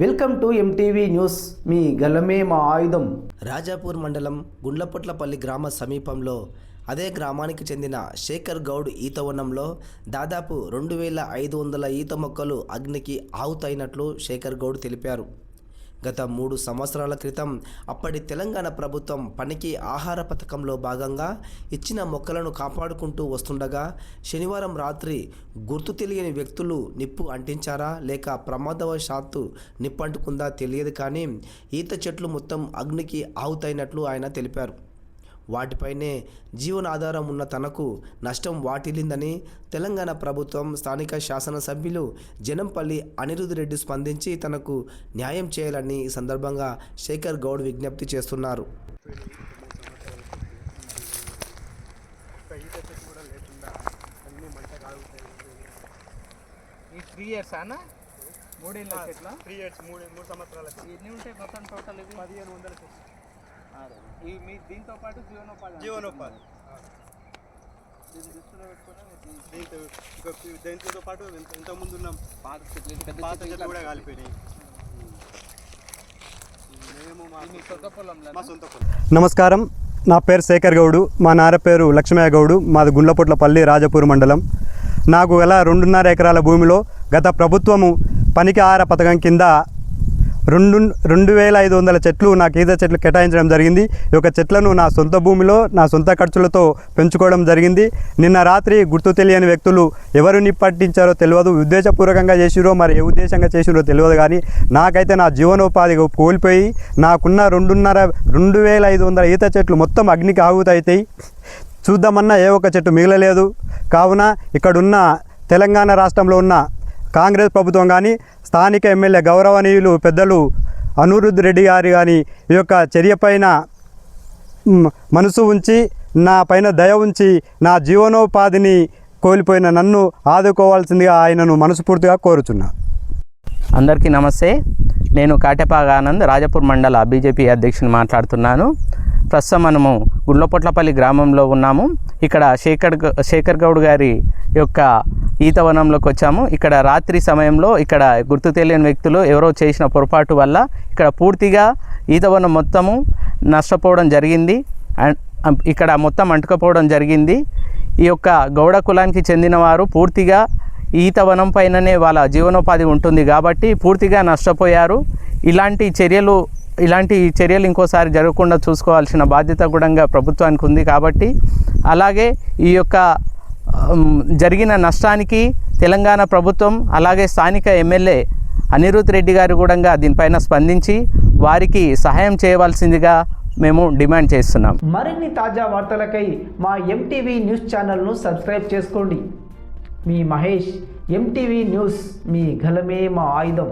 Welcome to MTV news మీ గలమే మా ఆయుధం. రాజాపూర్ మండలం గుండ్లపొట్లపల్లి గ్రామ సమీపంలో అదే గ్రామానికి చెందిన శేఖర్ గౌడ్ ఈత వనంలో దాదాపు రెండు వేల ఐదు వందల ఈత మొక్కలు అగ్నికి ఆహుతైనట్లు శేఖర్ గౌడ్ తెలిపారు. గత మూడు సంవత్సరాల క్రితం అప్పటి తెలంగాణ ప్రభుత్వం పనికి ఆహార పథకంలో భాగంగా ఇచ్చిన మొక్కలను కాపాడుకుంటూ వస్తుండగా శనివారం రాత్రి గుర్తు తెలియని వ్యక్తులు నిప్పు అంటించారా లేక ప్రమాదవశాత్తు నిప్పంటుకుందా తెలియదు కానీ ఈత చెట్లు మొత్తం అగ్నికి ఆహుతైనట్లు ఆయన తెలిపారు. వాటిపైనే జీవనాధారం ఉన్న తనకు నష్టం వాటిల్లిందని తెలంగాణ ప్రభుత్వం స్థానిక శాసనసభ్యులు జనంపల్లి అనిరుద్ రెడ్డి స్పందించి తనకు న్యాయం చేయాలని ఈ సందర్భంగా శేఖర్ గౌడ్ విజ్ఞప్తి చేస్తున్నారు. ఈ త్రీ ఇయర్స్ అన్న? మూడేళ్ళ చెట్ల త్రీ ఇయర్స్ మూడు మూడు సంవత్సరాలకి. ఎన్ని ఉంటాయి మొత్తం టోటల్ పదిహేను వందల. ఈ మీ దీంతో పాటు జీవనోపాధి జీవనోపాధి. దీన్ని దృష్టిలో పెట్టుకొని మీరు ఈ దీంతో పాటు ఇంత- ఇంతకుముందు ఉన్న పాత చెట్లు పాత చెట్లు కూడా కాలిపోయినాయి నమస్కారం. నా పేరు శేఖర్ గౌడు మా నాన్న పేరు లక్ష్మయ్య గౌడు మాది గుండ్లపొట్లపల్లి రాజపూర్ మండలం. నాకు గల రెండున్నర ఎకరాల భూమిలో గత ప్రభుత్వము పనికి ఆహార పథకం కింద రెండు రెండు వేల ఐదు వందల చెట్లు నాకు ఈత చెట్లు కేటాయించడం జరిగింది. ఈ యొక్క చెట్లను నా సొంత భూమిలో నా సొంత ఖర్చులతో పెంచుకోవడం జరిగింది. నిన్న రాత్రి గుర్తు తెలియని వ్యక్తులు ఎవరు నిప్పట్టించారో తెలియదు ఉద్దేశపూర్వకంగా చేసిరో మరి ఏ ఉద్దేశంగా చేసిరో తెలియదు కానీ నాకైతే నా జీవనోపాధి కోల్పోయి నాకున్న రెండున్నర రెండు వేల ఐదు వందల ఈత చెట్లు మొత్తం అగ్నికి ఆగుతాయితాయి చూద్దామన్నా ఏ ఒక్క చెట్టు మిగలలేదు. కావున ఇక్కడున్న తెలంగాణ రాష్ట్రంలో ఉన్న కాంగ్రెస్ ప్రభుత్వం కానీ స్థానిక ఎమ్మెల్యే గౌరవనీయులు పెద్దలు అనురుద్ధ రెడ్డి గారు కానీ ఈ యొక్క చర్యపైన మనసు ఉంచి నా పైన దయ ఉంచి నా జీవనోపాధిని కోల్పోయిన నన్ను ఆదుకోవాల్సిందిగా ఆయనను మనస్ఫూర్తిగా కోరుచున్నా. అందరికీ నమస్తే. నేను కాటెపాగ ఆనంద్ రాజపూర్ మండల బీజేపీ అధ్యక్షుని మాట్లాడుతున్నాను. ప్రస్తుతం మనము గుండ్లపొట్లపల్లి గ్రామంలో ఉన్నాము. ఇక్కడ శేఖర్ శేఖర్ గౌడ్ గారి యొక్క ఈతవనంలోకి వచ్చాము. ఇక్కడ రాత్రి సమయంలో ఇక్కడ గుర్తు తెలియని వ్యక్తులు ఎవరో చేసిన పొరపాటు వల్ల ఇక్కడ పూర్తిగా ఈతవనం మొత్తము నష్టపోవడం జరిగింది. అండ్ ఇక్కడ మొత్తం అంటుకపోవడం జరిగింది. ఈ యొక్క గౌడ కులానికి చెందిన వారు పూర్తిగా ఈతవనం పైననే వాళ్ళ జీవనోపాధి ఉంటుంది కాబట్టి పూర్తిగా నష్టపోయారు. ఇలాంటి చర్యలు ఇలాంటి చర్యలు ఇంకోసారి జరగకుండా చూసుకోవాల్సిన బాధ్యత కూడా ప్రభుత్వానికి ఉంది కాబట్టి అలాగే ఈ యొక్క జరిగిన నష్టానికి తెలంగాణ ప్రభుత్వం అలాగే స్థానిక ఎమ్మెల్యే అనిరుద్ రెడ్డి గారు కూడా దీనిపైన స్పందించి వారికి సహాయం చేయవలసిందిగా మేము డిమాండ్ చేస్తున్నాం. మరిన్ని తాజా వార్తలకై మా ఎంటీవీ న్యూస్ ఛానల్ను సబ్స్క్రైబ్ చేసుకోండి. మీ మహేష్ ఎంటీవీ న్యూస్ మీ గలమే మా ఆయుధం.